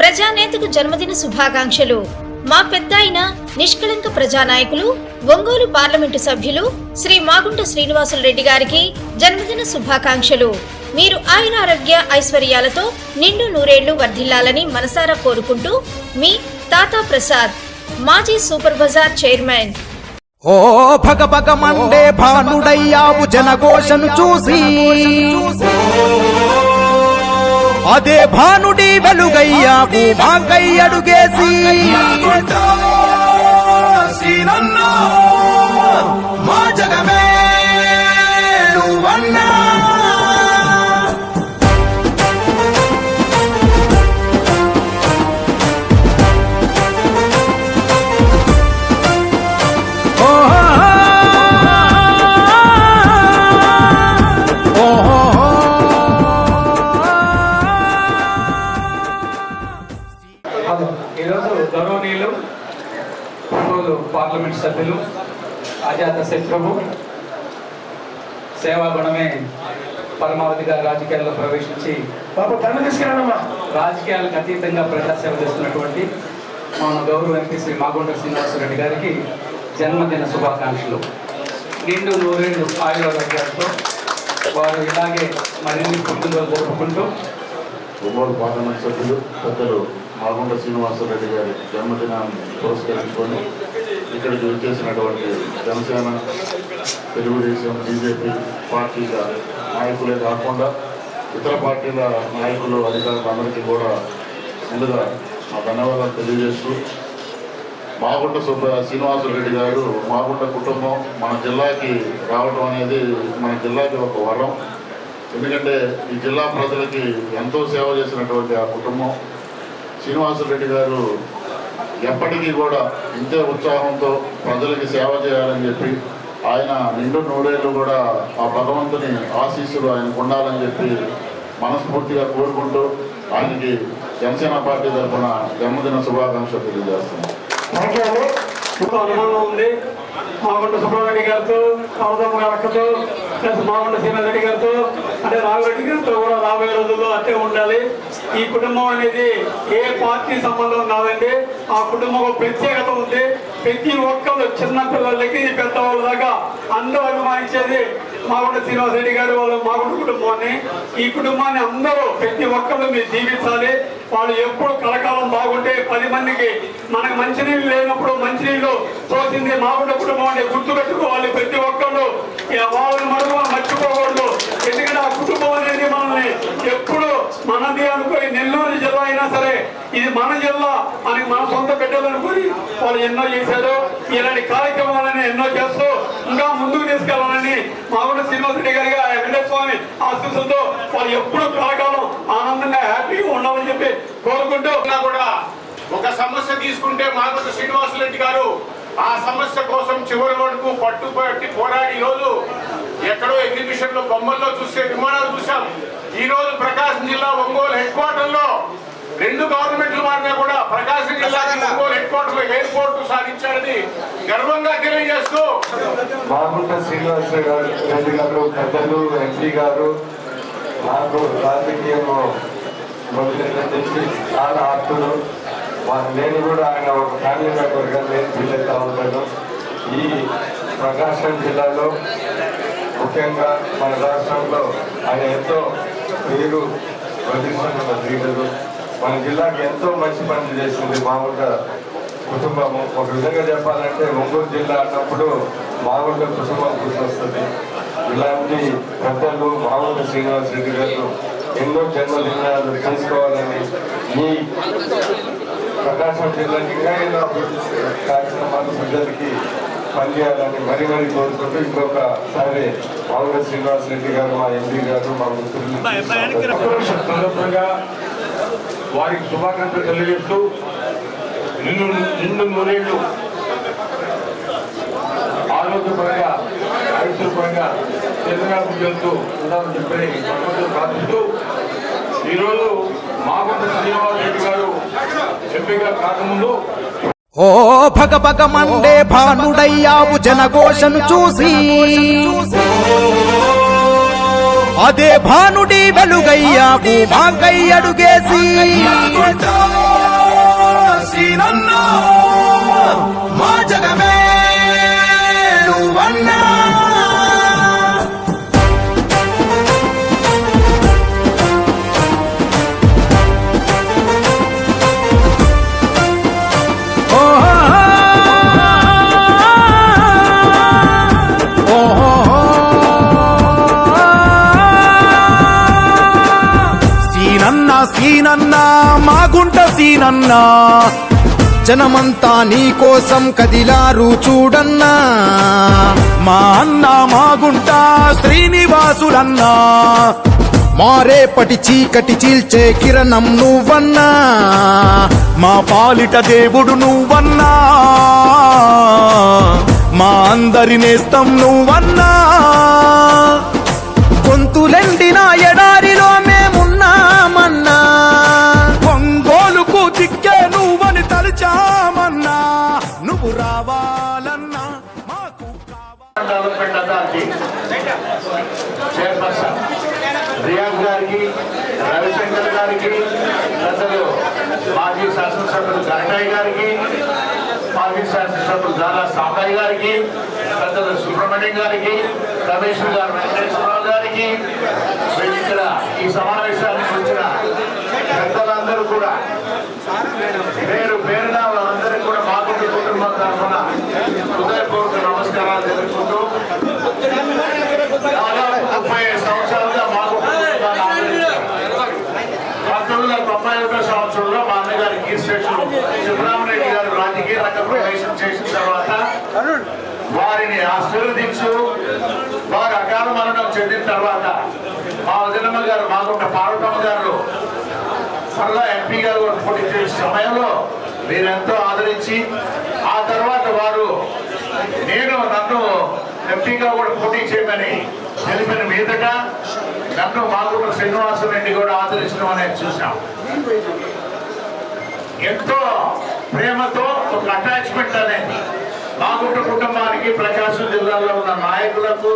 ప్రజానేతకు జన్మదిన శుభాకాంక్షలు. మా పెద్దాయన నిష్కళంక ప్రజానాయకులు ఒంగోలు పార్లమెంటు సభ్యులు శ్రీ మాగుంట శ్రీనివాసులు రెడ్డి గారికి జన్మదిన శుభాకాంక్షలు. మీరు ఆయన ఆరోగ్య ఐశ్వర్యాలతో నిండు నూరేళ్ళు వర్ధిల్లాలని మనసారా కోరుకుంటూ మీ తాతా ప్రసాద్ మాజీ సూపర్ బజార్ చైర్మన్. ఓ భగ భగ మండే భానుడయ్యావు జనఘోషను చూసి. అదే భానుడి వెలుగయ్యా మాకై అడుగేసి. శత్రువు సేవా గుణమే పరమావధిగా రాజకీయాల్లో ప్రవేశించి రాజకీయాలకు అతీతంగా ప్రజాసేవ చేస్తున్నటువంటి మన గౌరవ ఎంపీ శ్రీ మాగుంట శ్రీనివాసరెడ్డి గారికి జన్మదిన శుభాకాంక్షలు. నిండు నూరేళ్ళు ఆయుర్వేదాలతో వారు ఇలాగే మరిన్ని పుట్టినరోజు జరుపుకుంటూ ఒంగోలు పార్లమెంట్ సభ్యులు పెద్దలు మాగుంట శ్రీనివాసరెడ్డి గారి జన్మదినాన్ని పురస్కరించుకొని ఇక్కడికి వచ్చేసినటువంటి జనసేన తెలుగుదేశం బీజేపీ పార్టీల నాయకులే కాకుండా ఇతర పార్టీల నాయకులు అధికారులందరికీ కూడా ముందుగా మా ధన్యవాదాలు తెలియజేస్తూ మాగుంట సుబ్బ శ్రీనివాసరెడ్డి గారు మాగుంట కుటుంబం మన జిల్లాకి రావడం అనేది మన జిల్లాకి ఒక వరం. ఎందుకంటే ఈ జిల్లా ప్రజలకి ఎంతో సేవ చేసినటువంటి ఆ కుటుంబం. శ్రీనివాసరెడ్డి గారు ఎప్పటికీ కూడా ఇంతే ఉత్సాహంతో ప్రజలకి సేవ చేయాలని చెప్పి ఆయన నిండు నూరేళ్ళు కూడా ఆ భగవంతుని ఆశీస్సులు ఆయనకు ఉండాలని చెప్పి మనస్ఫూర్తిగా కోరుకుంటూ ఆయనకి జనసేన పార్టీ తరఫున జన్మదిన శుభాకాంక్షలు తెలియజేస్తున్నాను అనుభవం ఉంది. మాగుంట సుబ్రహ్మణ్య గారితో అవదమ్మ గారితో ప్లస్ మాగుంట శ్రీనాథరెడ్డి గారితో అంటే రాఘరెడ్డి గారితో కూడా రాబోయే రోజుల్లో అట్టే ఉండాలి. ఈ కుటుంబం అనేది ఏ పార్టీ సంబంధం కాదండి. ఆ కుటుంబం ప్రత్యేకత ఉంది. ప్రతి ఒక్కరు చిన్న పిల్లలకి పెద్దవాళ్ళ దాకా అందరూ అభిమానించేది మాగుంట శ్రీనివాసరెడ్డి గారు వాళ్ళు మాగుంట కుటుంబాన్ని. ఈ కుటుంబాన్ని అందరూ ప్రతి ఒక్కరు మీరు జీవించాలి. వాళ్ళు ఎప్పుడు కలకాలం బాగుంటే పది మందికి మనకు మంచినీళ్ళు లేనప్పుడు మంచినీళ్ళు పోసింది మాగుంట కుటుంబం అని గుర్తుపెట్టుకోవాలి ప్రతి ఒక్కళ్ళు. ఇక వాళ్ళని మనం మర్చిపోకూడదు. ఎందుకంటే ఆ కుటుంబం అనేది మనల్ని ఎప్పుడు మనది అనుకొని నెల్లూరు జిల్లా అయినా సరే ఇది మన జిల్లా అని మన సొంత బిడ్డలనుకొని వాళ్ళు ఎన్నో చేశారు. ఇలాంటి కార్యక్రమాలని ఎన్నో చేస్తూ ఇంకా ముందుకు తీసుకెళ్ళాలని మాగుంట శ్రీనివాసరెడ్డి గారిగా వెంకటేశ్వర స్వామి ఆశీస్సులతో వాళ్ళు ఎప్పుడు కలకాలం ఆనందంగా హ్యాపీగా ఉండాలని చెప్పి కోరుకుంటూ ఉన్నా కూడా ఒక సమస్య తీసుకుంటే మాగుంట శ్రీనివాసరెడ్డి గారు ఆ సమస్య కోసం చివరి వరకు పట్టుబట్టి పోరాడి ఈ రోజు ఎక్కడో ఎగ్జిబిషన్లో బొమ్మల్లో చూసే విమానాలు చూసాం ఈ రోజు ప్రకాశం జిల్లా ఒంగోలు హెడ్ క్వార్టర్లో రెండు గవర్నమెంట్లు మారినా కూడా ప్రకాశం జిల్లా ఒంగోలు హెడ్ క్వార్టర్లో ఎయిర్పోర్ట్ సాధించారని గర్వంగా తెలియజేస్తూ శ్రీనివాస గారు రెడ్డి గారు పెద్దలు ఎంపీ గారు నాకు రాజకీయం మొదలైన తెలిసి చాలా ఆప్తులు నేను కూడా ఆయన ఒక ఫ్యామిలీ మెంబర్గా నేను ఫీల్ అవుతా ఉంటాను ఈ ప్రకాశం జిల్లాలో ముఖ్యంగా మన రాష్ట్రంలో ఆయన ఎంతో పేరు ప్రతిష్టమైన లీడరు మన జిల్లాకి ఎంతో మంచి పనులు చేసింది మామూలుగా కుటుంబము ఒక విధంగా చెప్పాలంటే ఒంగోలు జిల్లా అన్నప్పుడు మామూలుగా కుటుంబం గుర్తొస్తుంది ఇలాంటి పెద్దలు మామూలు శ్రీనివాస్ రెడ్డి గారు ఎన్నో జన్మదినాలు చేసుకోవాలని ఈ ప్రకాశం జిల్లాకి ఇంకా ఎన్నో అభివృద్ధి కార్యక్రమాలు ప్రజలకి పనిచేయాలని మరీ మరీ కోరుకుంటూ ఇంకొకసారి మామూలు శ్రీనివాస్ రెడ్డి గారు మా ఎంపీ గారు మా మిత్రులు సందర్భంగా వారికి శుభాకాంక్షలు తెలియజేస్తూ నిన్ను నిన్ను నూరేళ్ళు ఆరోగ్యపరంగా ఆయుష్పరంగా చిన్నగా చెందుతూ ఉండాలని చెప్పి ప్రార్థిస్తూ ఈరోజు మాగుంట శ్రీనివాస్ రెడ్డి గారు ఎంపీగా కాకముందు ఓ భగ భగ మండే భానుడయ్యావు జనఘోషను చూసి. అదే భానుడి వెలుగయ్యావు మాకై అడుగేసి. మా జగమే సీనన్నా జనమంతా నీ కోసం కదిలారు చూడన్నా. మా అన్న మాగుంట శ్రీనివాసులన్నా. మారేపటి చీకటి చీల్చే కిరణం నువ్వన్నా. మా పాలిట దేవుడు నువ్వన్నా. మా అందరి నేస్తం నువ్వన్నా. సాంబయ్య గారికి పెద్దలు సుబ్రహ్మణ్యం గారికి కమిషనర్ గారు వెంకటేశ్వరరావు గారికి ఇక్కడ ఈ సమావేశానికి వచ్చిన పెద్దలందరూ కూడా పేరు పేరున వాళ్ళందరికీ కూడా మాకుంటి కుటుంబం తరఫున హృదయపూర్వక నమస్కారాలు తెలుపుకుంటూ దాదాపు ముప్పై సంవత్సరాలుగా మాకు పంతొమ్మిది వందల తొంభై ఒకటో సంవత్సరంలో మా అన్నగారి కీర్తిశేషులు సుబ్రహ్మణ్య గారు రాజకీయ రంగ ప్రవేశం చేసిన తర్వాత వారిని ఆశీర్వదించు. వారు అకాల మరణం చెందిన తర్వాత మా వదినమ్మ గారు మాగుంట పార్వతమ్మ గారు మరలా ఎంపీ గారు కూడా పోటీ సమయంలో మీరెంతో ఆదరించి ఆ తర్వాత వారు నేను నన్ను ఎంపీగా కూడా పోటీ చేయమని తెలిపిన మీదట నన్ను మాగుంట శ్రీనివాసరెడ్డి కూడా ఆదరించడం అనేది చూసాం ఎంతో ప్రేమతో ఒక అటాచ్మెంట్ అనేది మాగుంట కుటుంబానికి ప్రకాశం జిల్లాలో ఉన్న నాయకులకు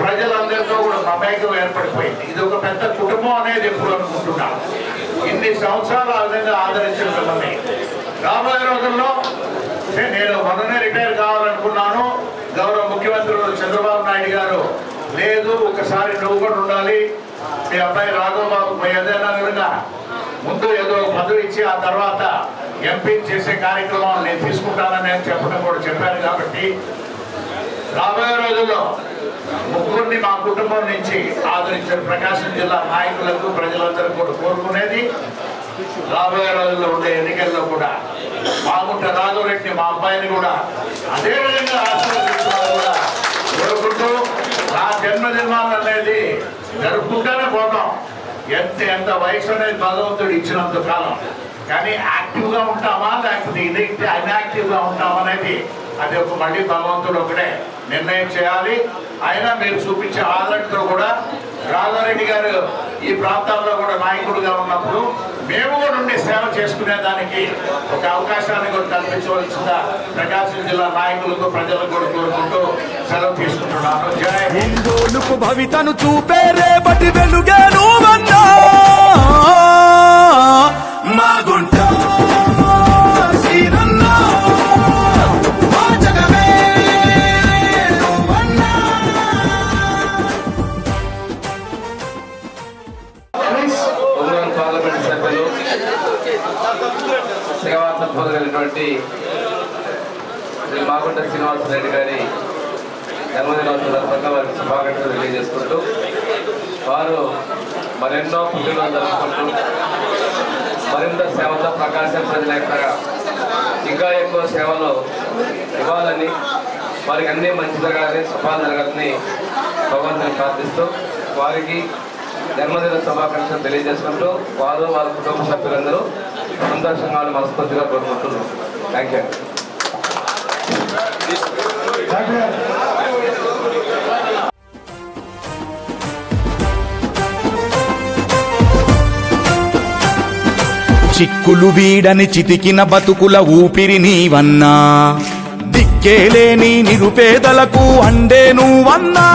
ప్రజలందరితో కూడా మమేకం ఏర్పడిపోయింది. ఇది ఒక పెద్ద కుటుంబం అనేది ఎప్పుడు అనుకుంటున్నాను ఇన్ని సంవత్సరాలు ఆ విధంగా ఆదరించిన మిమ్మల్ని రాబోయే రోజుల్లో నేను మొన్ననే రిటైర్ కావాలనుకున్నాను. గౌరవ ముఖ్యమంత్రులు చంద్రబాబు నాయుడు గారు లేదు ఒకసారి నువ్వు కూడా ఉండాలి. మీ అబ్బాయి రాఘవబాబు ఏదైనా విధంగా ముందు ఏదో ఒక పదవి ఇచ్చి ఆ తర్వాత ఎంపీ చేసే కార్యక్రమం నేను తీసుకుంటానని చెప్పడం కూడా చెప్పాను కాబట్టి రాబోయే రోజుల్లో ముగ్గురిని మా కుటుంబం నుంచి ఆదరించిన ప్రకాశం జిల్లా నాయకులకు ప్రజలందరూ కూడా కోరుకునేది రాబోయే రోజుల్లో ఉండే ఎన్నికల్లో కూడా మాగుంట రాఘవరెడ్డి మా అబ్బాయిని కూడా అదేవిధంగా ఆశీర్వదించాలని కూడా కోరుకుంటూ నా జన్మదినాలు అనేది జరుపుకుంటూనే పోతాం. ఎంత ఎంత వయసు అనేది భగవంతుడు ఇచ్చినంత కాలం కానీ యాక్టివ్గా ఉంటామా లేకపోతే ఇదైతే అన్యాక్టివ్గా ఉంటామా అనేది అది ఒక మళ్ళీ భగవంతుడు ఒకటే. నిర్ణయం చేయాలి. అయినా మీరు చూపించే ఆదరణతో కూడా రాఘారెడ్డి గారు ఈ ప్రాంతాల్లో కూడా నాయకుడుగా ఉన్నప్పుడు మేము కూడా సేవ చేసుకునే దానికి ఒక అవకాశాన్ని కూడా కల్పించవలసిన ప్రకాశం జిల్లా నాయకులకు ప్రజలకు కూడా కోరుకుంటూ సెలవు తీసుకుంటున్నాను. జై భవితను చూపే రేపటి వెలుగే నువ్వన్నా మాగుంట తత్పర శ్రీ మాగుంట శ్రీనివాసరెడ్డి గారి జన్మదినోత్సవం సందర్భంగా వారికి శుభాకాంక్షలు తెలియజేసుకుంటూ వారు మరెన్నో పుట్టినరోజు జరుపుకుంటూ మరింత సేవతో ప్రకాశం ప్రజల యొక్క ఇంకా ఎక్కువ సేవలు ఇవ్వాలని వారికి అన్నీ మంచి జరగాలని శుభాలు జరగాలని భగవంతుని ప్రార్థిస్తూ వారికి జన్మదిన శుభాకాంక్షలు తెలియజేసుకుంటూ వారు వారి కుటుంబ సభ్యులందరూ సందర్శనాలు ఉండి మనస్ఫూర్తిగా కోరుకుంటున్నాం. థ్యాంక్ యూ చిక్కులు వీడని చితికిన బతుకుల ఊపిరి నీవన్నా. దిక్కేలేని నిరుపేదలకు అండే నువ్వన్నా.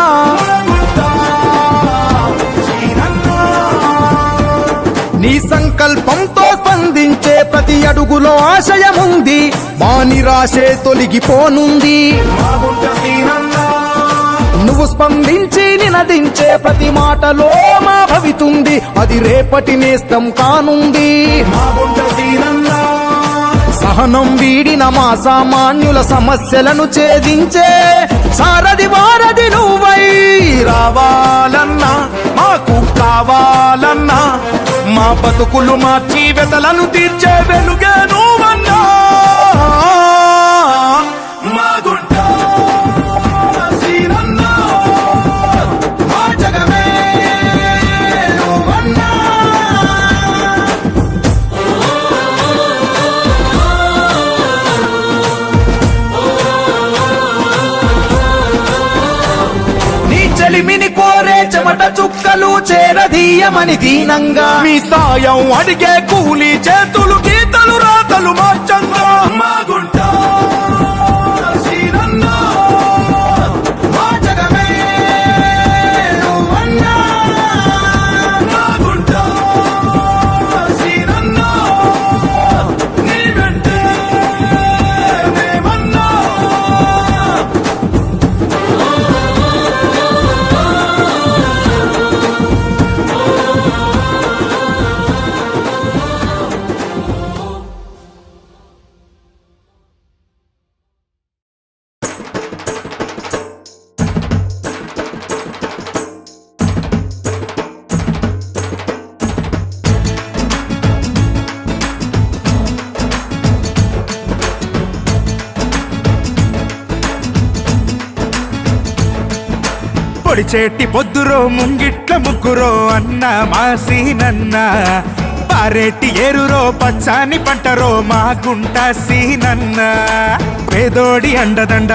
నీ సంకల్పంతో అందించే ప్రతి అడుగులో ఆశయముంది. మా నిరాశే తొలగిపోనుంది. నువ్వు స్పందించి నినదించే ప్రతి మాటలో మా భవితుంది అది రేపటి నేస్తం కానుంది. సహనం వీడిన మా సామాన్యుల సమస్యలను ఛేదించే సారది వారది నువ్వై రావాలన్నా మాకు కావాలన్నా మా బతుకులు మార్చి వెతలను తీర్చే వెలుగే నువ్వన్నా చెమట చుక్కలు చేరదీయమని దీనంగా మీ సాయం అడిగే కూలి చేతులు గీతలు పొడిచేటి పొద్దురో ముంగిట్ల ముగ్గురో అన్న మాసీనన్న. పారేటి ఏరురో పచ్చాని పంటరో మా గుంట సీనన్న. పేదోడి అండదండ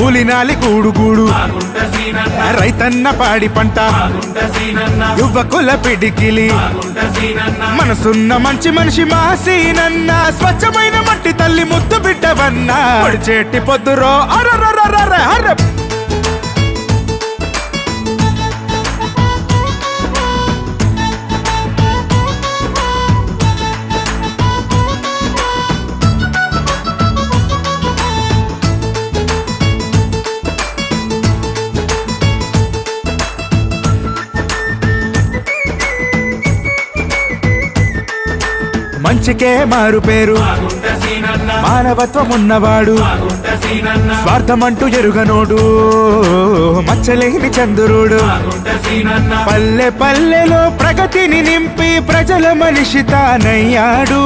కూలినాలి గూడు గూడు. రైతన్న పాడి పంట యువకుల పిడికిలి. మనసున్న మంచి మనిషి మా సీనన్న స్వచ్ఛమైన మట్టి తల్లి ముద్దు బిడ్డవన్న. పొడిచేటి పొద్దురో అరరరరర అర మంచికే మారు పేరు. మానవత్వం ఉన్నవాడు స్వార్థమంటూ ఎరుగనోడు. మచ్చలేని చంద్రుడు. పల్లె పల్లెలో ప్రగతిని నింపి ప్రజల మనిషి తానయ్యాడు.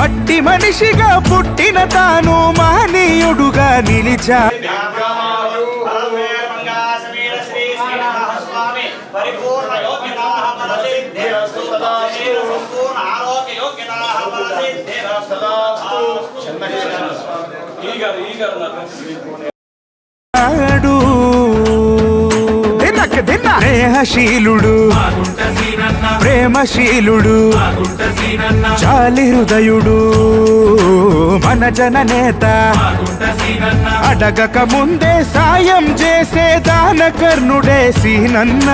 పట్టి మనిషిగా పుట్టిన తాను మహనీయుడుగా నిలిచా స్నేహశీలుడు ప్రేమశీలుడు జాలి హృదయుడు మన జననేత అడగక ముందే సాయం చేసే దాన కర్ణుడే సీనన్న.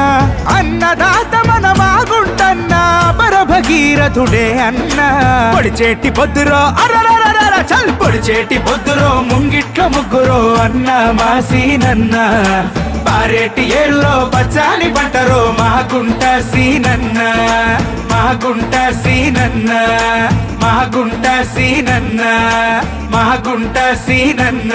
అన్నదాత మన మాగుంటన్న పరభగీరథుడే అన్న. పొడిచేటి పొద్దురో అరరరరర చల్. పొడిచేటి పొద్దురో ముంగిట్ల ముగ్గురో అన్న మా సీనన్నా. పారేటి ఏళ్ళలో పచ్చాని పంటరు మాగుంట సీనన్న మాగుంట సీనన్న మాగుంట సీనన్న మాగుంట సీనన్న.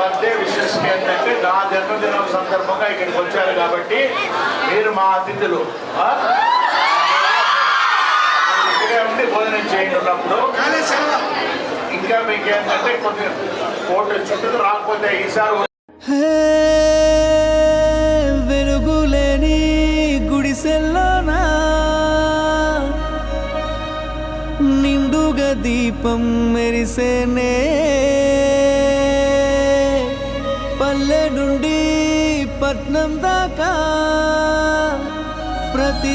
బర్త్డే విషెస్ ఏంటంటే నా జన్మదినం సందర్భంగా ఇక్కడికి వచ్చారు కాబట్టి మీరు మా అతిథులు ఇక్కడే ఉండి భోజనం చేయండి ఉన్నప్పుడు. ఇంకా మీకు ఏంటంటే కొన్ని కోర్టు చుట్టూ రాకపోతే ఈసారి నిండుగా దీపం మెరిసేనే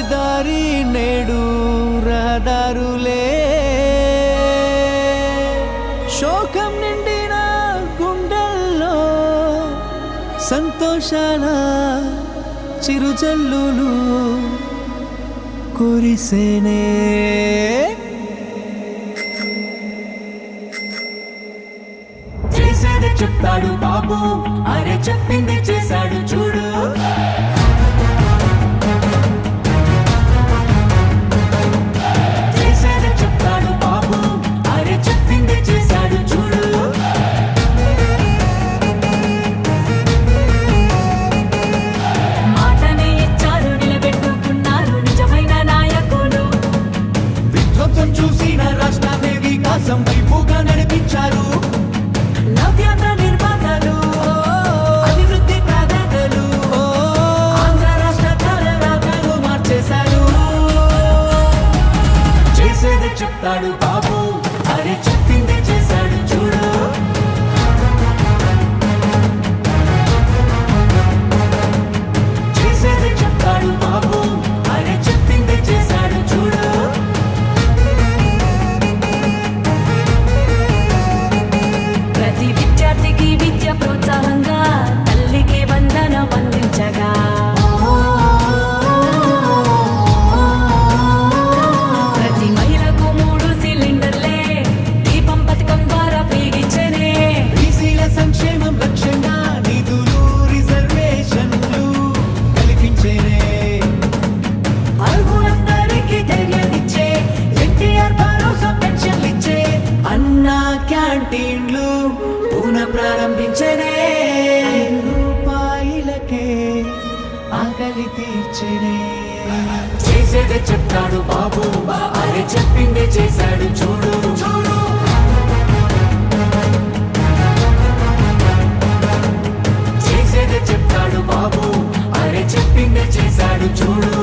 దారి నేడు రహదారులే. శోకం నిండిన గుండెల్లో సంతోషాల చిరుజల్లులు కురిసేనే. చెప్తాడు బాబు. అరే చెప్పింది చేశాడు చూ ఉన్నాడు బాబు. అరే చిత్తి ఆకలి చేసేదే చెప్తాడు బాబు. అరే చెప్పిందే చేశాడు చూడు చూడు. చేసేదే చెప్తాడు బాబు. అరే చెప్పిందే చేశాడు చూడు.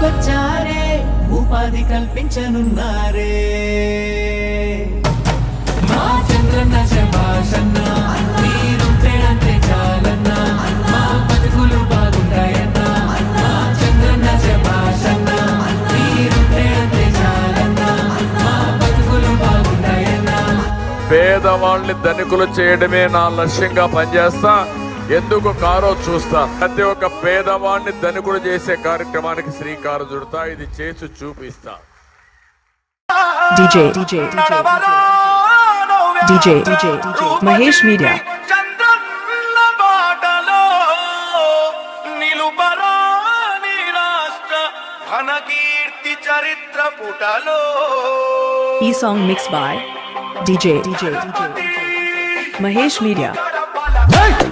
తీసుకొచ్చారే. ఉపాధి కల్పించనున్నారే. మా చంద్రన్న శభాషన్న మీరుంటే అంతే చాలన్న మా బతుకులు బాగుంటాయన్న మా చంద్రన్న శభాషన్న మీరుంటే అంతే చాలన్న మా బతుకులు బాగుంటాయన్న. పేదవాళ్ళని ధనికులు చేయడమే నా లక్ష్యంగా పనిచేస్తా. ఎందుకు కారో చూస్తా? ప్రతి ఒక్క పేదవాడిని ధనికులు చేసే కార్యక్రమానికి శ్రీకారం చుడతా. ఇది చేసి చూపిస్తా. DJ, DJ, Mahesh Media. E song mixed by DJ, DJ, DJ, Mahesh Media. ధర్మం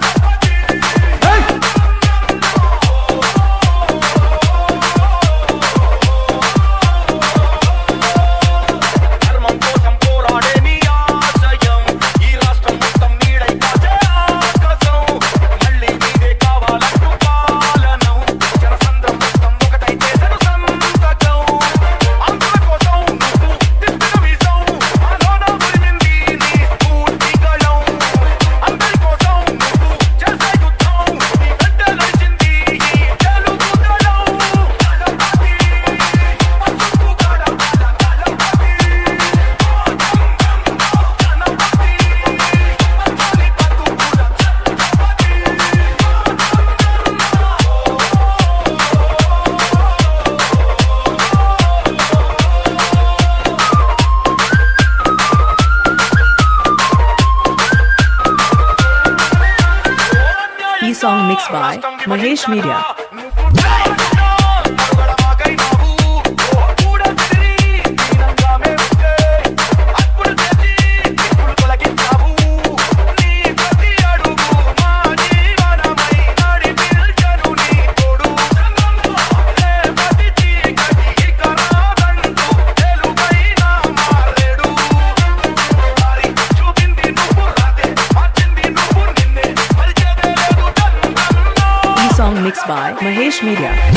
Media.